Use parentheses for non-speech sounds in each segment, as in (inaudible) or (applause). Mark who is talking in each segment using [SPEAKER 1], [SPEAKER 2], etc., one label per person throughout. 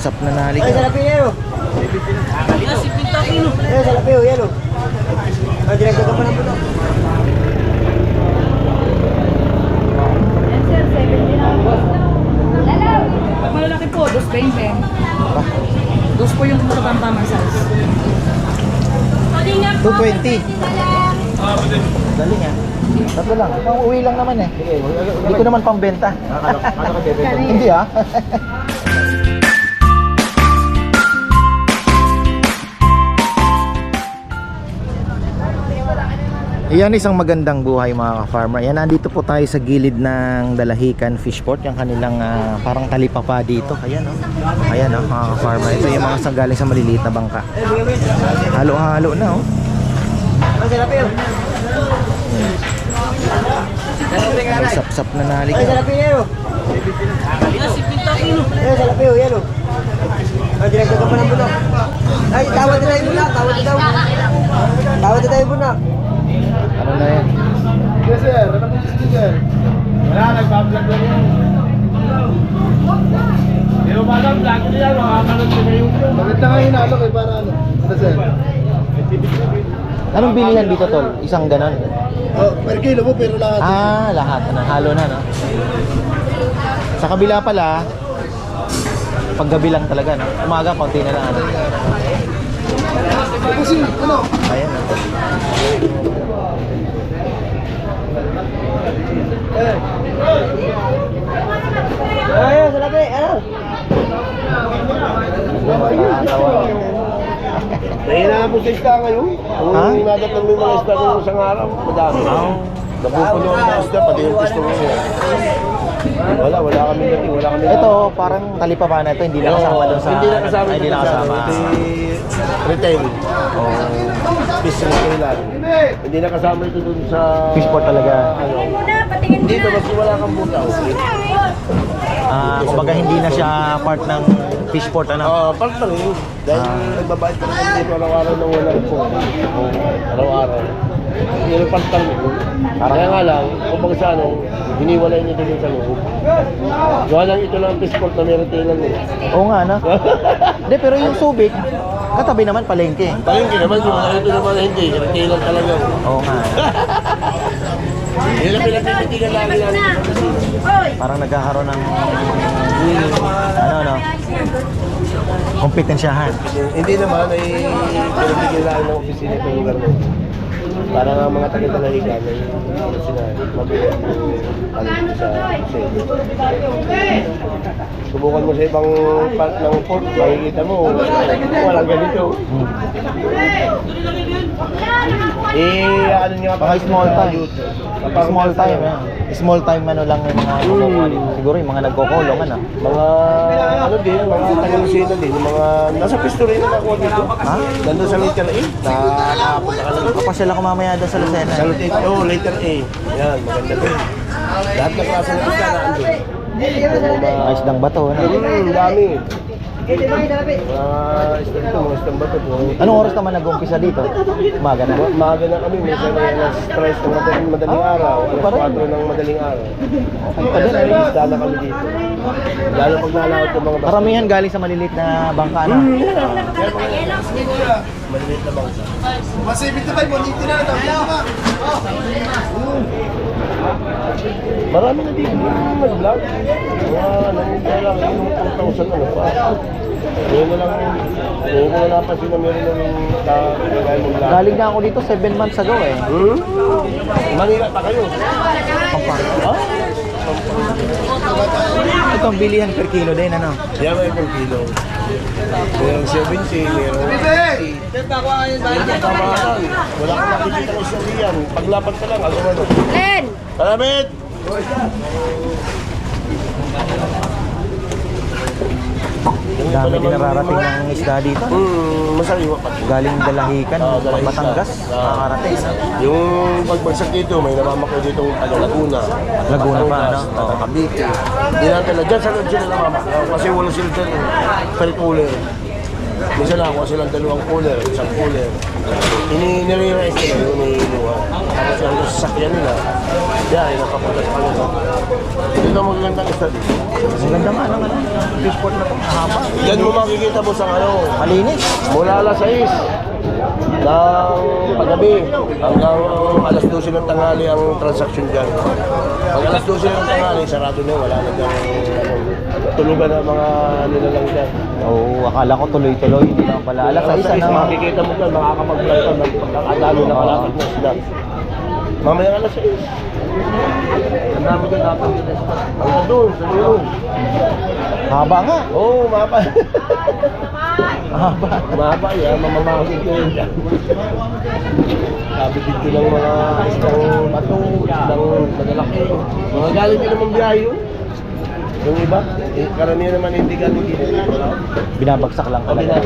[SPEAKER 1] sap na nalik.
[SPEAKER 2] Ay, salapi yan o. Eh, salapi o, yan o. Ah, direkto ka pa ng puto.
[SPEAKER 3] Yan sir, 70 na po. Lalaw! Pag malalaki po, 220. Dos po yung katamtamang size.
[SPEAKER 1] 220. Galing ah. Tatlo lang. Pang uwi lang naman eh. Hindi ko naman pambenta. Hindi ah. (laughs) Iyan isang magandang buhay mga ka-farmer. Yan, nandito po tayo sa gilid ng Dalahican Fishport. Yung kanilang ah, parang talipapa dito. Ayan. Oh. Ayan o, mga ka-farmer. Ito yung mga sa galing sa maliliit na bangka. Halo-halo na oh. May sap-sap na nalik.
[SPEAKER 2] Ay, salapi yan o. Eh, salapi o, yan o. Ah, direkto ka pa ng puto. Ay, tawad na tayo muna. Tawad na tayo. Tawad na tayo muna.
[SPEAKER 1] Ano na yan?
[SPEAKER 4] Yes, sir. Ano po si sir? Wala, nagpa-vlog lang yan. Pero ba lang, vlog niya, makakanood sa YouTube. Maganda nga hinalok eh, para ano? Ano, sir?
[SPEAKER 1] Anong bilihan dito tol? Isang ganon?
[SPEAKER 4] Oh, per kilo po, pero lahat.
[SPEAKER 1] Ah, lahat na. Halo na, no? Sa kabila pala, paggabi lang talaga, no? Umaga, konti na lang, ano?
[SPEAKER 4] Kasi, ano?
[SPEAKER 1] Ayan, no?
[SPEAKER 2] Ay, salapi. Ano?
[SPEAKER 1] Nakakatawa.
[SPEAKER 4] Nahina na po sa isda ngayon. Kung
[SPEAKER 1] Ha?
[SPEAKER 4] mo yung mga isda ng isang araw, madami. Napupuno ang mga isda, pati yung gusto mo. Wala, wala kami dating, wala kami
[SPEAKER 1] Ito, parang talipapa na ito, hindi nakasama doon sa...
[SPEAKER 4] Hindi nakasama.
[SPEAKER 1] Ay, hindi nakasama.
[SPEAKER 4] Ito retail.
[SPEAKER 1] Oh.
[SPEAKER 4] Fish retailer. Hindi nakasama ito dun sa...
[SPEAKER 1] Fishport talaga.
[SPEAKER 4] Ano.
[SPEAKER 3] Muna, patingin
[SPEAKER 4] Dito, mas wala kang butaw.
[SPEAKER 1] Ah, kumbaga hindi na siya part ng fishport, ano?
[SPEAKER 4] Oo, part pa rin. Dahil
[SPEAKER 1] Ah.
[SPEAKER 4] nagbabayad pa rin dito araw-araw ng walang po. Araw-araw. Yung part pa rin. Kaya nga lang, kung sa ano, hiniwalay nito dun sa loob. Gawa lang ito lang ang fishport na meron tayo lang eh.
[SPEAKER 1] Oo nga, no? (laughs) Hindi, pero yung Subic, katabi naman palengke.
[SPEAKER 4] Palengke naman yung mga ito naman hindi, retailer talaga.
[SPEAKER 1] Oo nga. (laughs)
[SPEAKER 4] Yun ang pinagtitigan lagi namin.
[SPEAKER 1] Parang nagkakaroon ng ano no kompetensyahan.
[SPEAKER 4] Hindi naman ay pinagtitigan lang ng opisina itong lugar mo. Para nga mga taga-talahigan ay sina mabilis ano sa sale. Subukan mo sa ibang part ng port, makikita mo, walang ganito.
[SPEAKER 1] Hmm.
[SPEAKER 4] Eh, ano nga
[SPEAKER 1] Mga small time. Small time, eh. Small time ano lang yung mga dito. Siguro yung mga nagkukulong ano.
[SPEAKER 4] Mga ano din, mga taga-Lucena din, yung mga nasa pisto rin na nakuha dito.
[SPEAKER 1] Ha?
[SPEAKER 4] Nandun sa letter A, na nakapunta ka lang.
[SPEAKER 1] Kapasyal ako mamaya doon sa Lucena.
[SPEAKER 4] Sa letter A, oh, letter A. Yan, maganda din. Lahat ng klase ng isda na andun.
[SPEAKER 1] Mga isdang bato. Ano?
[SPEAKER 4] Hmm, dami. Isda dito, mga isda ba po?
[SPEAKER 1] Anong oras naman nag-umpisa dito? Umaga na.
[SPEAKER 4] Ma- Maaga na kami, minsan ay alas 3 ng madaling, madaling araw, alas
[SPEAKER 1] pa rin.
[SPEAKER 4] 4 ng madaling araw.
[SPEAKER 1] Okay pa din.
[SPEAKER 4] May isda na kami dito. Lalo pag nalawat yung mga basta.
[SPEAKER 1] Karamihan galing sa maliliit na bangka na.
[SPEAKER 4] Maliliit na bangsa.
[SPEAKER 2] Masibit na ba? Monito na na.
[SPEAKER 4] Marami na dito yung nag-vlog. Mga ano, kaya lang, yung 2,000 ano pa. Ngayon na lang, ngayon ko na napansin na meron na yung kagaya ng vlog.
[SPEAKER 1] Galing na ako dito 7 months ago eh.
[SPEAKER 4] Hmm? Manila pa kayo.
[SPEAKER 1] Pampanga.
[SPEAKER 4] Ha?
[SPEAKER 1] Ito ang bilihan per kilo din ano.
[SPEAKER 4] Yan may per kilo. Merong 70, merong 80. Merong kamahalan. Wala kang nakikita ng isang riyan. Paglapat ka lang, agawan mo.
[SPEAKER 3] Len!
[SPEAKER 4] Salamit!
[SPEAKER 1] Ang dami din nararating ng isda dito.
[SPEAKER 4] Hmm, masariwa pa.
[SPEAKER 1] Galing Dalahican,
[SPEAKER 4] Ah, Dalahican.
[SPEAKER 1] Batangas,
[SPEAKER 4] Ah.
[SPEAKER 1] nakakarating. ano?
[SPEAKER 4] Yung pagbagsak dito, may namamakoy dito taga Laguna.
[SPEAKER 1] Laguna pa, ano?
[SPEAKER 4] taga Cavite. Hindi natin na dyan sa loob sila namamakoy. Kasi wala sila dyan. Palit uli. Minsan nakakuha silang dalawang cooler, isang cooler. Ini nire-rest nila yung iniinuha. Tapos yung sa sasakyan nila, yan, nakapunta sa kanila. Ito ang magandang isda dito.
[SPEAKER 1] Ang ganda nga naman. Fishport na ito. Mahaba.
[SPEAKER 4] Yan mo makikita mo sa ano,
[SPEAKER 1] Malinis.
[SPEAKER 4] mula alas 6 ng paggabi hanggang alas 12 ng tanghali ang transaction dyan. Pag alas 12 ng tanghali, sarado na, wala na dyan tulugan ng mga nilalang dyan.
[SPEAKER 1] Oo, akala ko tuloy-tuloy. Hindi lang pala. Alas sa isa na.
[SPEAKER 4] Makikita mo dyan, makakapag-vlog ka ng pagkakadalo na kalapit na sila. Mamaya alas 6. Ang dami dyan dapat dito. Hanggang doon, sa dulo.
[SPEAKER 1] Haba nga.
[SPEAKER 4] Oo, oh, mapa.
[SPEAKER 1] Haba.
[SPEAKER 4] Mapa yan, mamamahagin ko yun dyan. Sabi dito ng mga isang bato, isang malalaki. Mga galing din naman biyahe yun. Yung iba, eh, karamihan naman hindi galing dito.
[SPEAKER 1] Binabagsak lang talaga.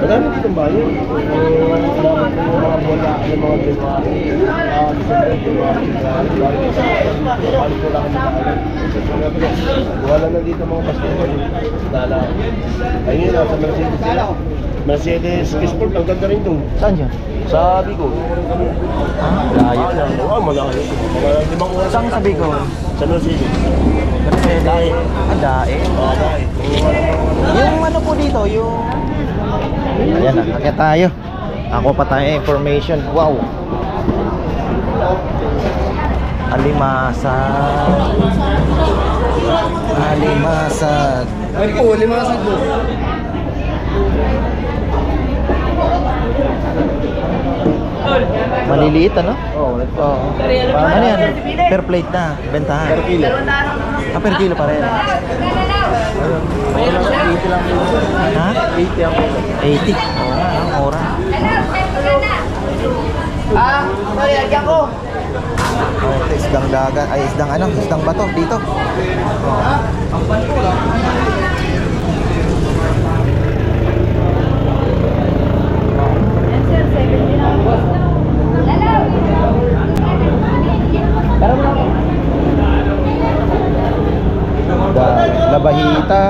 [SPEAKER 4] Madami dito ba yun? Yung salamat po yung mga bola, yung mga January, ah, po lang kami nakaalam? Wala na dito mga basketball. Dala. Ayun na, sa Mercedes sila. Mercedes Sport, ang ganda rin doon.
[SPEAKER 1] Saan yan?
[SPEAKER 4] Sa Bigo.
[SPEAKER 1] Ah, layo.
[SPEAKER 4] Ah, malayo. Mga limang oras.
[SPEAKER 1] Saan sa Bicol?
[SPEAKER 4] Sa Mercedes.
[SPEAKER 1] Mercedes.
[SPEAKER 4] Dae.
[SPEAKER 1] Ah, dae.
[SPEAKER 4] Ah, dahil.
[SPEAKER 1] Yung ano po dito, yung... Ayan na, kaya tayo. Ako pa tayo information. Wow. Alimasag. Alimasag.
[SPEAKER 2] Ay po, lima sa po.
[SPEAKER 1] Maliliit ano?
[SPEAKER 4] Oo, ito.
[SPEAKER 1] Parang ano yan? Per plate na. Bentahan. Per kilo. Ah, per kilo pa rin. Ha? 80 ang 80. Oo nga, ang mura.
[SPEAKER 2] Ah, sorry, agyan ko.
[SPEAKER 1] Oh, isdang dagat. Ay, isdang ano? Isdang bato dito.
[SPEAKER 3] Yan sir, 70 na ang boss.
[SPEAKER 1] Da, labahita.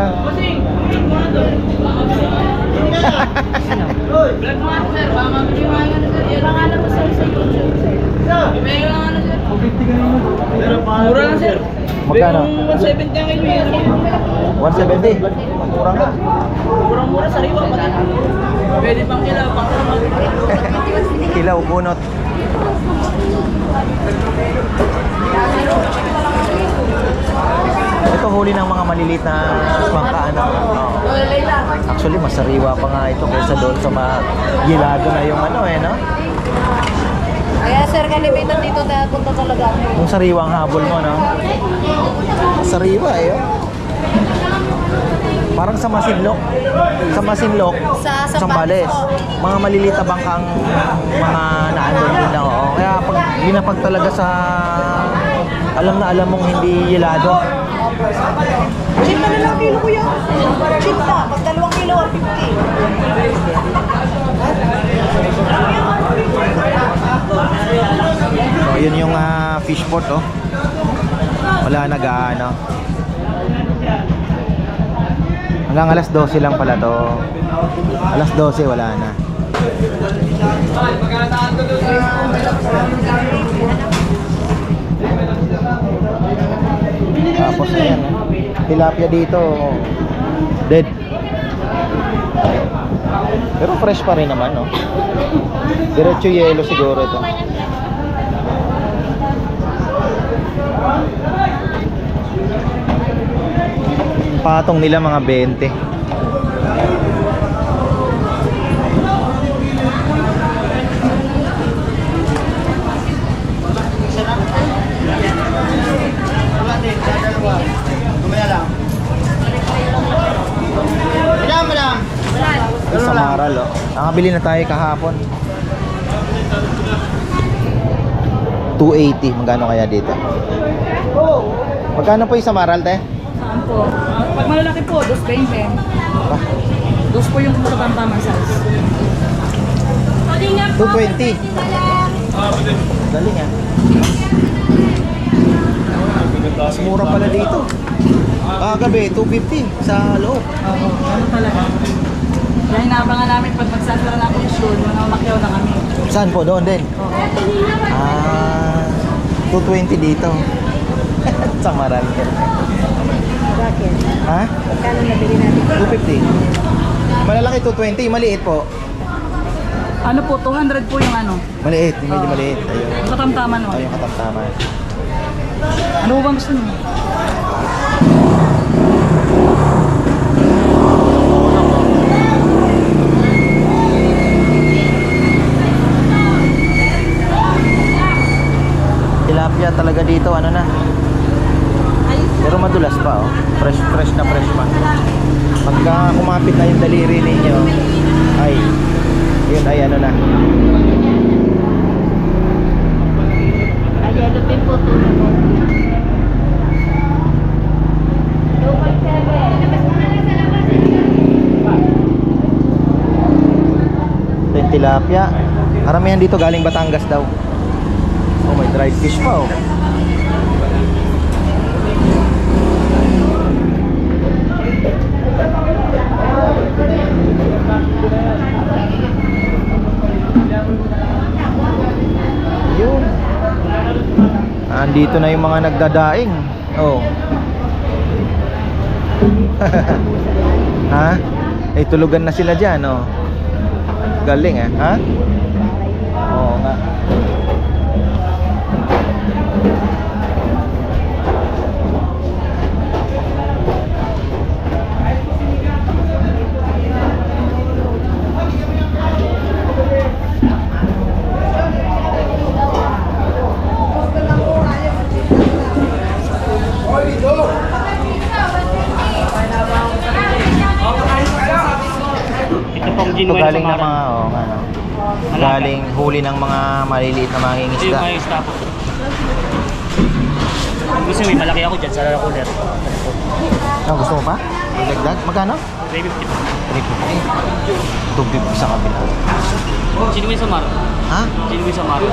[SPEAKER 2] Mura lang, sir.
[SPEAKER 1] Magkano?
[SPEAKER 2] 170 ang kilo yan.
[SPEAKER 1] 170. Mura nga.
[SPEAKER 2] Murang-mura, sariwa. Pwede pang kila, pang
[SPEAKER 1] Kilaw, (laughs) bunot. Ito huli ng mga maliliit na bangka ano. Actually, masariwa pa nga ito kaysa doon sa mga gilado na yung ano eh, no?
[SPEAKER 3] Kaya sir, kalimitan dito dahil punta talaga.
[SPEAKER 1] Yung sariwang habol mo, no? Sariwa eh, oh. Parang sa Masinlok. Sa Masinlok,
[SPEAKER 3] Sa- sa
[SPEAKER 1] Sambales. Mga maliliit na bangkang mga naandun din lang, oo. Kaya pag ginapag talaga sa alam na alam mong hindi yelado.
[SPEAKER 3] Chip na lang kilo kuya. Chip na. Pag dalawang kilo, 150.
[SPEAKER 1] So, yun yung ah, fish port, oh. Wala nag ano. Hanggang alas 12 lang pala to. Alas 12 wala na. Tapos ayan, eh. tilapia dito, oh. dead. Pero fresh pa rin naman, no? Diretso yelo siguro ito. Patong nila mga 20. Sa Maral, oh. Nakabili na tayo kahapon. 280 magkano kaya dito? Magkano po yung samaral te?
[SPEAKER 3] 10. Yung malalaki po, 2.20.
[SPEAKER 1] Ah.
[SPEAKER 3] Dos po yung katamtamang size.
[SPEAKER 1] 2.20. Galing ah. Mas mura pala dito. Ah, gabi, 2.50 sa loob.
[SPEAKER 3] Oo, ano talaga. Kaya inaabangan namin pag magsasara na akong sure, mamamakyaw na kami.
[SPEAKER 1] Saan po? Doon din?
[SPEAKER 3] Oo.
[SPEAKER 1] Ah, 2.20 dito. (laughs) sa Maral.
[SPEAKER 2] Bakit?
[SPEAKER 1] Ha?
[SPEAKER 2] Magkano nabili natin?
[SPEAKER 1] 250. Malalaki 220, maliit po.
[SPEAKER 3] Ano po, 200 po yung ano,
[SPEAKER 1] Maliit, yung medyo maliit. Ayun.
[SPEAKER 3] katamtaman mo.
[SPEAKER 1] Ayun katamtaman.
[SPEAKER 3] Ano bang gusto niyo?
[SPEAKER 1] Tilapia talaga dito, ano na. Pero madulas pa, oh. Fresh, fresh na fresh pa. Pagka kumapit na yung daliri ninyo, ay, yun ay ano na.
[SPEAKER 2] Ay, ano din po
[SPEAKER 1] yung tilapia. Karamihan dito galing Batangas daw. Oh, may dried fish pa, oh. Andito na yung mga nagdadaing. Oh. (laughs) ha? Eh, tulugan na sila dyan, oh. Galing, eh. Ha?
[SPEAKER 5] Ito
[SPEAKER 1] galing
[SPEAKER 5] Samara.
[SPEAKER 1] mga, oh, nga, no.
[SPEAKER 5] Malaga.
[SPEAKER 1] Galing huli ng mga maliliit na mga
[SPEAKER 5] Ito yung
[SPEAKER 1] isda.
[SPEAKER 5] ayos na po. Gusto may malaki ako dyan sa cooler.
[SPEAKER 1] Ah, gusto mo pa? Dagdag? Magkano?
[SPEAKER 5] 350 po.
[SPEAKER 1] 350. 250 sa kabila.
[SPEAKER 5] Genuine Samara.
[SPEAKER 1] Ha?
[SPEAKER 5] Genuine Samara.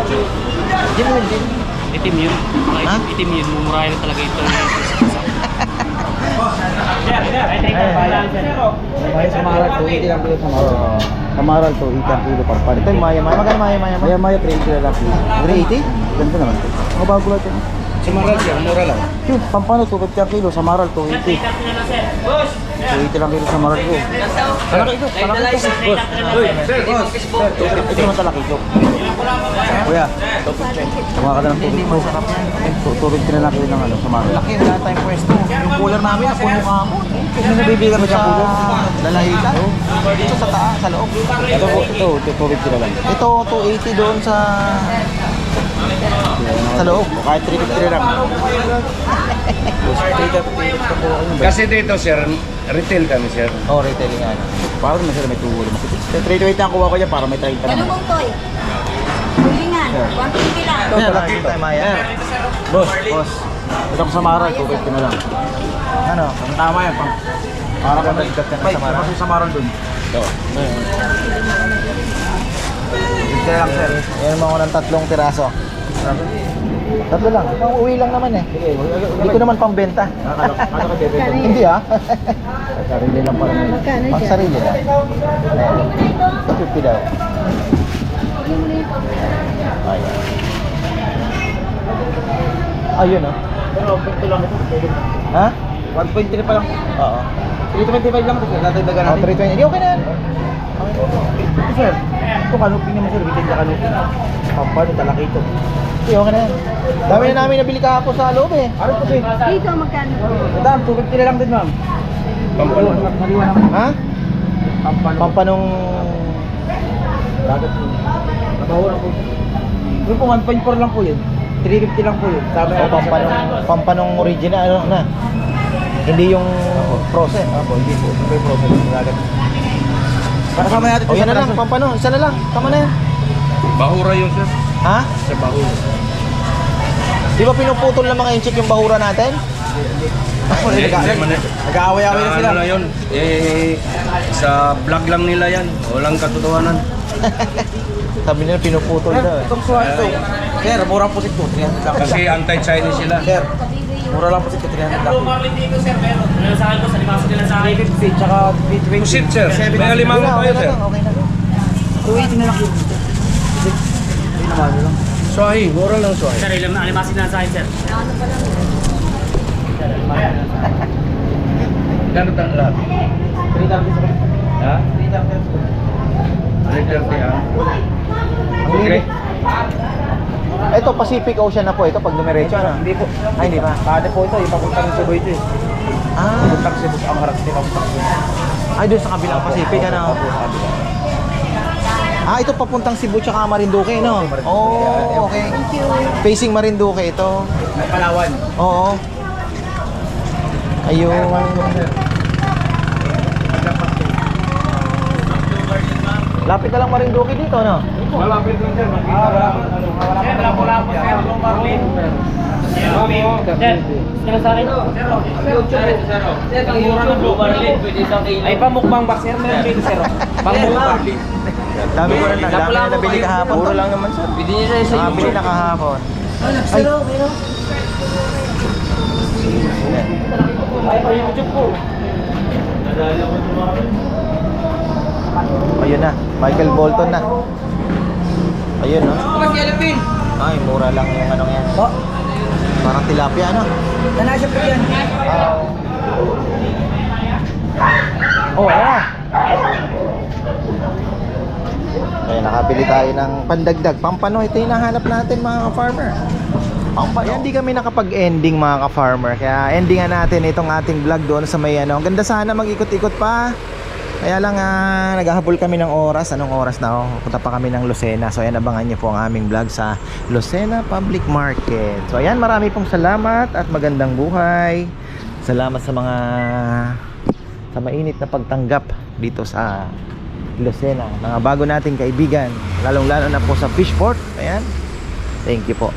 [SPEAKER 1] Genuine din.
[SPEAKER 5] Itim yun. Mga
[SPEAKER 1] Ha?
[SPEAKER 5] itim, yun. Mumurahin talaga ito. (laughs) Ay, take
[SPEAKER 1] Ay,
[SPEAKER 2] May samaral to, 80 lang kilo samaral.
[SPEAKER 1] Oo.
[SPEAKER 2] Samaral to, 80 lang kilo pang
[SPEAKER 1] Ito yung maya maya. Magkano maya maya?
[SPEAKER 2] Maya maya, 30 lang kilo.
[SPEAKER 1] 380?
[SPEAKER 2] Ganda naman. Mga bago lang ito.
[SPEAKER 4] Samaral siya, mura lang.
[SPEAKER 2] Yun, pampano, 250 ang kilo, samaral to, 80. 280 lang kilo samaral ko. Talaki ito, talaki ito. Boss, ito naman talaki ito. Kuya, kumaha ka na ng tubig mo. Tubig ka na lang kilo ng ano, samaral.
[SPEAKER 1] Laki, wala tayong pwesto. Yung cooler namin, napuno ka mo.
[SPEAKER 2] May nabibigyan mo
[SPEAKER 1] Sa
[SPEAKER 2] dyan pulo.
[SPEAKER 1] lalahitan. Dito sa taas, sa loob.
[SPEAKER 2] Ito po, ito, ito, tubig ka na lang.
[SPEAKER 1] Ito, 280 doon sa... Sa loob.
[SPEAKER 2] Kahit 350 na lang. 350 ka po. ano ba?
[SPEAKER 4] Kasi dito, sir, retail kami, sir.
[SPEAKER 1] Oh, retailing yan.
[SPEAKER 2] Parang may sila may tulo. 320 ang kuha ko dyan para may 30
[SPEAKER 6] Ano
[SPEAKER 2] naman.
[SPEAKER 6] mong toy? Hulingan, 150 lang.
[SPEAKER 1] Ito, talaki ito, Maya.
[SPEAKER 2] Boss, boss. Ito ko sa Maral, 250 na lang.
[SPEAKER 1] Ano?
[SPEAKER 2] Ang tama yan, pang para ka
[SPEAKER 1] Dagdag ka na
[SPEAKER 2] Ay,
[SPEAKER 1] sa Maral.
[SPEAKER 2] Sa Maral dun. Ito. Ito lang, sir.
[SPEAKER 1] Yan mo ako ng tatlong tiraso. Tatlo lang. Pang uwi lang naman eh. Hindi ko naman pambenta.
[SPEAKER 2] Kala kala ka (laughs) bebe.
[SPEAKER 1] Hindi ah.
[SPEAKER 2] Sarili lang pala.
[SPEAKER 1] Pang sarili lang. Ayan. 250 daw. Ayan. Ayun oh.
[SPEAKER 2] Pero 50 lang ito.
[SPEAKER 1] Ha?
[SPEAKER 2] 1.3 pa lang.
[SPEAKER 1] Oo.
[SPEAKER 2] 325 lang ito, sir. Dadagdagan
[SPEAKER 1] Oh,
[SPEAKER 2] natin.
[SPEAKER 1] 320. Hindi okay na yan.
[SPEAKER 2] Ito, sir. Ito kanuping naman, sir. Bitin ka kanuping. Pampano, talaki ito.
[SPEAKER 1] Hindi okay na yan. Dami na namin nabili ka ako sa loob eh.
[SPEAKER 2] Ano po, sir?
[SPEAKER 6] Dito, magkano?
[SPEAKER 2] Madam, 250 na lang din, ma'am.
[SPEAKER 4] Pampano.
[SPEAKER 1] Ha?
[SPEAKER 2] Pampano.
[SPEAKER 1] Pampanong...
[SPEAKER 2] Dagat po. Nabaho lang po. Yung po, 1.4 lang po yun. 350 lang po yun. Sabi
[SPEAKER 1] O, pampanong, pampanong original, ano na. Hindi yung process.
[SPEAKER 2] Apo, hindi po. Ito yung process ng dagat. Kasama natin
[SPEAKER 1] O yan na lang, pampano. Isa na lang. Tama na yan.
[SPEAKER 4] Bahura yung sir.
[SPEAKER 1] Ha?
[SPEAKER 4] Sa bahura.
[SPEAKER 1] Di ba pinuputol ng mga inchik yung bahura natin?
[SPEAKER 4] Hindi, (laughs) hindi eh.
[SPEAKER 2] Nag-aaway-aaway na sila.
[SPEAKER 4] Ano yun? Eh, sa vlog lang nila yan. Walang katotohanan. (laughs)
[SPEAKER 1] Sabi nila pinuputol daw eh.
[SPEAKER 2] itong suha ito. Sir, murang pusit po. 300 lang.
[SPEAKER 4] Kasi anti-Chinese sila.
[SPEAKER 2] Sir, Mura lang po si 300 lang.
[SPEAKER 5] Marlin dito, sir. Pero, ano sa akin ko, sa limaso nila sa akin.
[SPEAKER 2] 350 tsaka 320.
[SPEAKER 7] Pusit, sir. May alimango
[SPEAKER 1] okay
[SPEAKER 7] tayo,
[SPEAKER 1] na
[SPEAKER 7] sir.
[SPEAKER 1] lang, okay na lang.
[SPEAKER 2] 280 na lang. Hindi naman lang.
[SPEAKER 7] Swahi, mura lang swahi.
[SPEAKER 5] Sir, ilang alimasin na sa akin, sir.
[SPEAKER 7] Gano'n ang lahat?
[SPEAKER 2] 330 sa
[SPEAKER 7] Ha?
[SPEAKER 2] 330.
[SPEAKER 7] 330 ha?
[SPEAKER 1] Okay. Ito, Pacific Ocean na po ito pag dumiretso na.
[SPEAKER 2] Hindi po.
[SPEAKER 1] Ay, hindi pa.
[SPEAKER 2] Kada po ito, yung papuntang Cebu ito eh.
[SPEAKER 1] Ah,
[SPEAKER 2] Papuntang Cebu sa Angarat, hindi papuntang Cebu.
[SPEAKER 1] ay doon sa kabilang Pacific, ano?
[SPEAKER 2] Opo, kabila.
[SPEAKER 1] Ah, ito papuntang Cebu tsaka Marinduque, no? Oh, okay. Facing Marinduque ito.
[SPEAKER 2] Palawan.
[SPEAKER 1] Oo. Ayun. Lapit na lang Marinduque dito, no?
[SPEAKER 7] Malapit lang sir.
[SPEAKER 2] Ah, wala po. Ano, wala po. Sir, Blue Marlin.
[SPEAKER 5] Sir, sila sa akin. Sir, ang YouTube, Blue Marlin. Pwede isang kilo.
[SPEAKER 2] Ay, pamukbang ba, sir? Meron dito, sir. Pamukbang.
[SPEAKER 1] Dami ko na, dami na nabili kahapon. Puro lang naman, sir.
[SPEAKER 5] Pwede niya sa isa
[SPEAKER 1] Nakabili na kahapon. Ay,
[SPEAKER 2] Ay, pa YouTube po.
[SPEAKER 1] Ayun na. Michael Bolton na. Ayun, no?
[SPEAKER 2] Kasi Alvin.
[SPEAKER 1] Ay, mura lang yung ano yan.
[SPEAKER 2] Oh,
[SPEAKER 1] Parang tilapia, ano?
[SPEAKER 2] nanasya po yan.
[SPEAKER 1] Oh, ayan na. Kaya nakabili tayo ng pandagdag. Pampano, ito yung nahanap natin mga ka-farmer. Pampano. Yan, di kami nakapag-ending mga ka-farmer. Kaya endingan natin itong ating vlog doon sa may ano. Ang ganda sana mag-ikot-ikot pa. Kaya lang ah, naghahabol kami ng oras. Anong oras na? Oh, punta pa kami ng Lucena. So ayan, abangan niyo po ang aming vlog sa Lucena Public Market. So ayan, marami pong salamat at magandang buhay. Salamat sa mga sa mainit na pagtanggap dito sa Lucena. Mga bago nating kaibigan, lalong-lalo na po sa Fishport. Ayan. Thank you po.